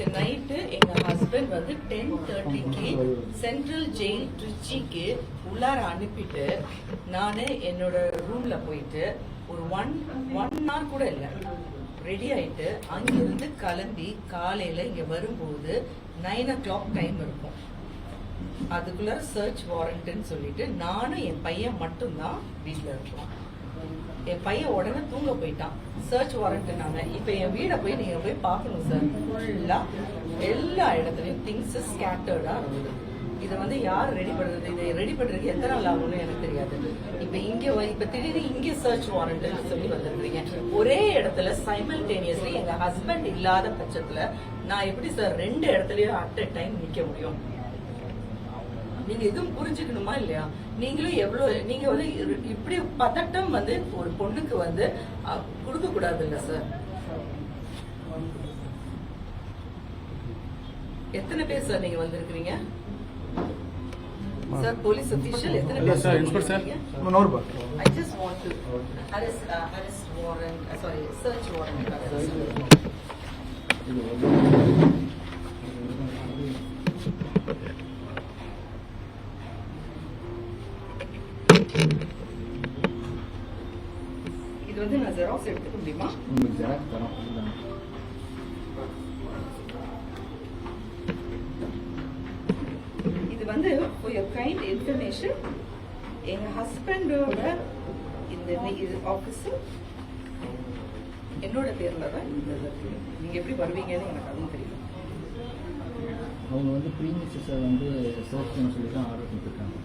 நேற்று நைட்டு எங்க ஹஸ்பண்ட் வந்து டென் தேர்ட்டிக்கு சென்ட்ரல் ஜெயில் ட்ரிச்சிக்கு உள்ளார அனுப்பிட்டு நான் என்னோட ரூம்ல போயிட்டு ஒரு ஒன் ஒன் ஹவர் கூட இல்லை ரெடி ஆயிட்டு அங்கிருந்து கிளம்பி காலையில இங்க வரும்போது நைன் ஓ கிளாக் டைம் இருக்கும். அதுக்குள்ள சர்ச் வாரண்ட்னு சொல்லிட்டு நானும் என் பையன் மட்டும்தான் வீட்டில் இருக்கோம் என் பையன் உடனே தூங்க போயிட்டான். சர்ச் வாரண்ட்னால இப்ப என் வீட போய் நீங்க போய் பார்க்கணும் சார் ஃபுல்லா எல்லா இடத்துலயும் திங்ஸ் ஸ்கேட்டர்டா இருந்தது இதை வந்து யார் ரெடி பண்றது? இதை ரெடி பண்றதுக்கு எத்தனை நாள் ஆகும்னு எனக்கு தெரியாது. இப்ப இங்க வ- இப்ப திடீர்னு இங்க சர்ச் வாரண்ட்னு சொல்லி வந்திருக்கீங்க ஒரே இடத்துல சைமல்டேனியஸ்லி எங்க ஹஸ்பண்ட் இல்லாத பட்சத்துல நான் எப்படி சார் ரெண்டு இடத்துலயும் அட் அ டைம் நிக்க முடியும்? நீங்க எதுவும் புரிஞ்சுக்கணுமா இல்லையா? நீங்களும் எவ்வளவு நீங்க வந்து இப்படி பதட்டம் வந்து ஒரு பொண்ணுக்கு வந்து கொடுக்க கூடாது இல்ல சார் எத்தனை பேர் சார் நீங்க வந்திருக்கிறீங்க? சார் போலீஸ் அபிஷியல் எத்தனை பேர் சார் இன்ஸ்பெக்டர் சார். வந்திருக்கீங்க? நூறு ரூபாய் I just want to arrest, uh, arrest warrant, uh, இது வந்து நான் ஜெராக்ஸ் எடுத்துக்க முடியுமா? உங்களுக்கு ஜெராக்ஸ் தரோம். இது வந்து for your kind information. எங்க ஹஸ்பண்டோட இந்த இது ஆபீஸ் என்னோட பேர்ல தான் இந்த இது இருக்கு. நீங்க எப்படி வருவீங்கன்னு எனக்கு அதுவும் தெரியல. அவங்க வந்து ப்ரீமியஸை வந்து பண்ண சொல்லி தான் ஆர்டர் கொடுத்துருக்காங்க.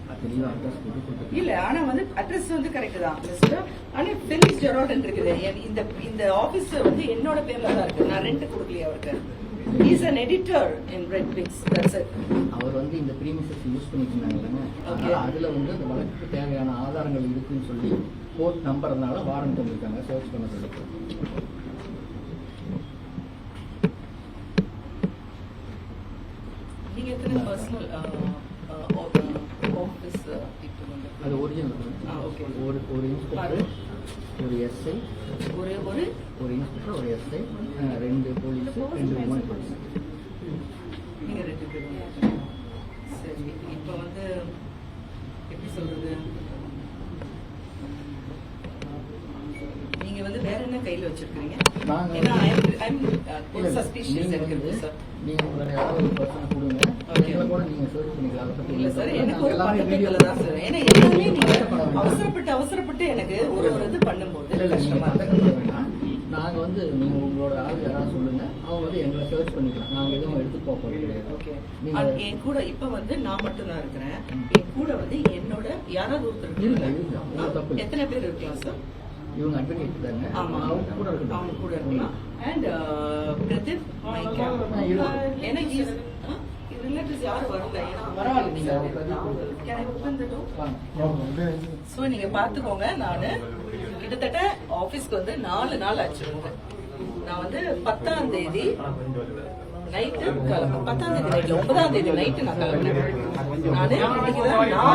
இல்ல ஆனா வந்து அட்ரஸ் வந்து கரெக்ட் தான். ஆனா ஃபெலிக்ஸ் ஜெரால்டன் இருக்குது. இந்த இந்த ஆபீஸ் வந்து என்னோட பேர்ல தான் இருக்கு. நான் ரெண்ட் கொடுக்கலையே அவருக்கு. Is an editor in red Wings. that's it. அவர் வந்து இந்த ப்ரீமியஸஸ் யூஸ் பண்ணிட்டு இருந்தாங்க Okay. அதில் வந்து அந்த வழக்குக்கு தேவையான ஆதாரங்கள் இருக்குன்னு சொல்லி கோர்ட் நம்புறதுனால வாரண்ட் வந்திருக்காங்க சர்ச் பண்ண சொல்லி நீங்க எத்தனை பர்சனல் ஆபீஸ் பீப்புள் வந்து அது ஒரிஜினல் ஆ, okay. ஒரு ஒரு இன்ஸ்பெக்டர் ஒரு எஸ்ஐ ஒரே ஒரு ஒரு இன்ஸ்பெக்டர் ஒரு எஸ்ஐ ரெண்டு போலீஸ் ரெண்டு உமன் போலீஸ் நீங்க ரெண்டு பேரும். சரி இப்போ வந்து எப்படி சொல்றது? நீங்க வந்து வேற என்ன கையில வச்சிருக்கீங்க நாங்க ஏன்னா வந்து- ஐம் ஒரு சஸ்பிஷியஸ் நீங்க எனக்கு வந்து- இருக்கு சார் நீங்க உங்களை யாராவது ஒரு பர்சனை கொடுங்க. இல்ல சார் ஒண்ணும் எனக்கு ஒரு எல்லாமே பதட்டத்துல video தான் சார். ஏன்னா எல்லாமே நீங்க பதட்டப்பட வேண்டாம். அவசரப்பட்டு அவசரப்பட்டு எனக்கு ஒரு ஒரு இது பண்ணும்போது நீங்க கஷ்டமா வந்து நீங்க உங்களோட ஆள் யாராவது சொல்லுங்க. அவங்க வந்து எங்களை சர்ச் பண்ணிக்கலாம். நாங்க எதுவும் எடுத்து போக போறது கிடையாது. Okay. நீங்க- அது என் கூட இப்ப வந்து நான் மட்டும் தான் இருக்கிறேன். என் கூட வந்து என்னோட யாராவது ஒருத்தர் இருக்காங்க. எத்தனை பேர் இருக்கலாம் சார்? இவங்க அட்வொகேட் தாங்க ஆமா. அவங்க கூட இருக்கட்டும். அவங்க கூட இருக்கலாம். அண்ட் பிரதீப். ஏன்னா யாரும் வரல. ஏன்னா. ஸோ நீங்க பாத்துக்கோங்க நானு கிட்டத்தட்ட ஆபீஸ்க்கு வந்து நாலு நாள் ஆச்சு வந்து. நான் வந்து பத்தாம் தேதி நைட்டு கிளம்பு பத்தாம் தேதி ஒன்பதாம் தேதி நைட்டு நான் கிளம்புனேன் நானு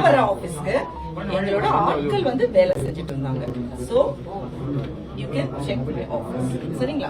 வர ஆபீஸ்க்கு எங்களோட ஆட்கள் வந்து வேலை செஞ்சுட்டு இருந்தாங்க. So you can check office சரிங்களா?